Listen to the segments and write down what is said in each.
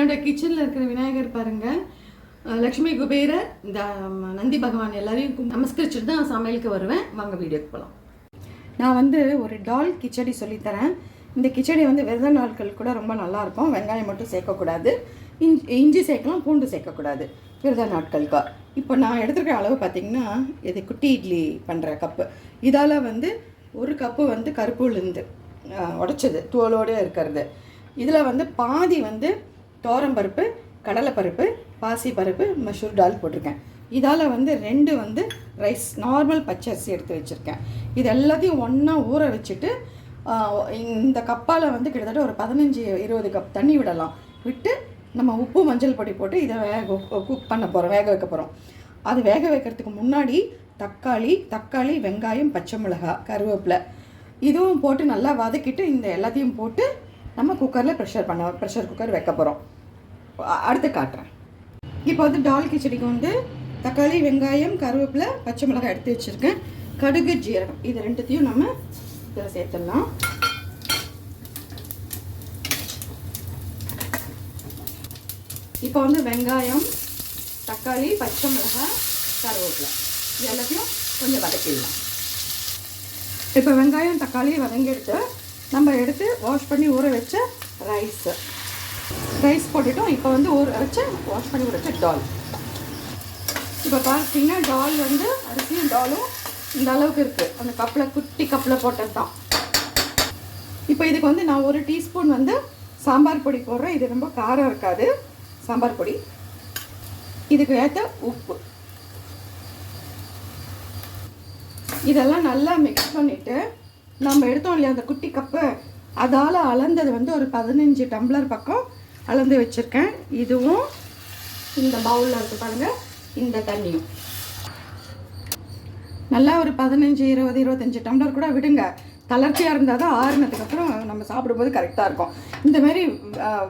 என்னோட கிச்சனில் இருக்கிற விநாயகர் பாருங்க. லக்ஷ்மி குபேரர் இந்த நந்தி பகவான் எல்லாரையும் நமஸ்கரிச்சுட்டு தான் சமையலுக்கு வருவேன். வாங்க வீடியோக்கு போகலாம் நான் வந்து ஒரு டால் கிச்சடி சொல்லித்தரேன். இந்த கிச்சடி வந்து விரத நாட்கள் கூட ரொம்ப நல்லா இருக்கும். வெங்காயம் மட்டும் சேர்க்கக்கூடாது. இஞ்சி இஞ்சி சேர்க்கலாம் பூண்டு சேர்க்கக்கூடாது. விரத நாட்களுக்கு. இப்போ நான் எடுத்துருக்க அளவு பார்த்தீங்கன்னா இது குட்டி இட்லி பண்ணுற கப்பு. இதால் வந்து ஒரு கப்பு வந்து கருப்பு உளுந்து உடச்சது உடைச்சது தோலோடு இருக்கிறது. இதில் வந்து பாதி வந்து தோரம்பருப்பு கடலைப்பருப்பு பாசிப்பருப்பு மசூர் டால் போட்டிருக்கேன். இதால் வந்து ரெண்டு வந்து ரைஸ் நார்மல் பச்சரிசி எடுத்து வச்சுருக்கேன். இது எல்லாத்தையும் ஒன்றா ஊற வச்சுட்டு இந்த கப்பால் வந்து கிட்டத்தட்ட ஒரு பதினஞ்சு இருபது கப் தண்ணி விடலாம். விட்டு நம்ம உப்பு மஞ்சள் பொடி போட்டு இதை வேக குக் பண்ண போகிறோம் வேக வைக்க போகிறோம் அது வேக வைக்கிறதுக்கு முன்னாடி தக்காளி தக்காளி வெங்காயம் பச்சை மிளகாய் கருவேப்பிலை இதுவும் போட்டு நல்லா வதக்கிட்டு இந்த எல்லாத்தையும் போட்டு நம்ம குக்கரில் ப்ரெஷர் பண்ண ப்ரெஷர் குக்கர் வைக்க போகிறோம் அடுத்து காட்டுறேன். இப்போ வந்து டால் கிச்சடிக்கு வந்து தக்காளி வெங்காயம் கருவேப்பிலை பச்சை மிளகாய் எடுத்து வச்சுருக்கேன். கடுகு ஜீரகம். இது ரெண்டுத்தையும் நம்ம இதில் சேர்த்துடலாம். இப்போ வந்து வெங்காயம் தக்காளி பச்சை மிளகாய் கருவேப்பிலை. இது எல்லாத்தையும் கொஞ்சம் வதக்கிடலாம். இப்போ வெங்காயம் தக்காளி வதங்கிடுத்து நம்ம எடுத்து வாஷ் பண்ணி ஊற வச்ச ரைஸு ரைஸ் போட்டுட்டோம். இப்போ வந்து ஊற வச்சு வாஷ் பண்ணி ஊற வச்ச டால் இப்போ பார்த்தீங்கன்னா டால் வந்து அரிசியும் டாலும் இந்த அளவுக்கு இருக்குது அந்த கப்பில் குட்டி கப்பில் போட்டது தான். இப்போ இதுக்கு வந்து நான் ஒரு டீஸ்பூன் வந்து சாம்பார் பொடி போடுறேன். இது ரொம்ப காரம் இருக்காது. சாம்பார் பொடி. இதுக்கு ஏற்ற உப்பு. இதெல்லாம் நல்லா மிக்ஸ் பண்ணிவிட்டு நம்ம எடுத்தோம் இல்லையா அந்த குட்டி கப்பு? அதால் அளந்தது வந்து ஒரு பதினஞ்சு டம்ளர் பக்கம் அளந்து வச்சுருக்கேன். இதுவும் இந்த பவுலில் இருக்கு பாருங்கள் இந்த தண்ணியும். நல்லா ஒரு பதினஞ்சு இருபது இருபத்தஞ்சி டம்ளர் கூட விடுங்க. தளர்ச்சியாக இருந்தால் தான் ஆறுனதுக்கப்புறம் நம்ம சாப்பிடும்போது கரெக்டாக இருக்கும். இந்தமாரி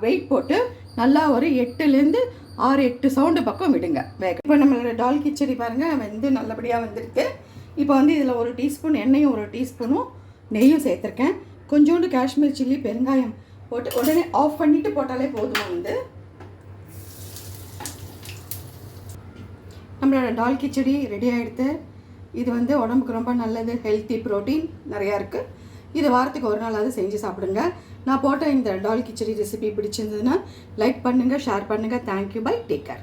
வெயிட் போட்டு நல்லா ஒரு எட்டுலேருந்து ஆறு எட்டு சவுண்டு பக்கம் விடுங்க. வேக. இப்போ நம்மளோட டால் கிச்சடி பாருங்கள் வந்து நல்லபடியாக வந்திருக்கு. இப்போ வந்து இதில் ஒரு டீஸ்பூன் எண்ணெயும் ஒரு டீஸ்பூனும் நெய்யும் சேர்த்துருக்கேன். கொஞ்சோண்டு காஷ்மீர் சில்லி பெருங்காயம் போட்டு உடனே ஆஃப் பண்ணிவிட்டு போட்டாலே போதும் வந்து? நம்மளோட டால் கிச்சடி ரெடி ஆகிடுது இது வந்து உடம்புக்கு ரொம்ப நல்லது ஹெல்த்தி ப்ரோட்டீன் நிறையா இருக்குது இது வாரத்துக்கு ஒரு நாளாவது செஞ்சு சாப்பிடுங்க. நான் போட்ட இந்த டால் கிச்சடி ரெசிபி பிடிச்சிருந்ததுன்னா லைக் பண்ணுங்கள் ஷேர் பண்ணுங்கள் thank you bye take care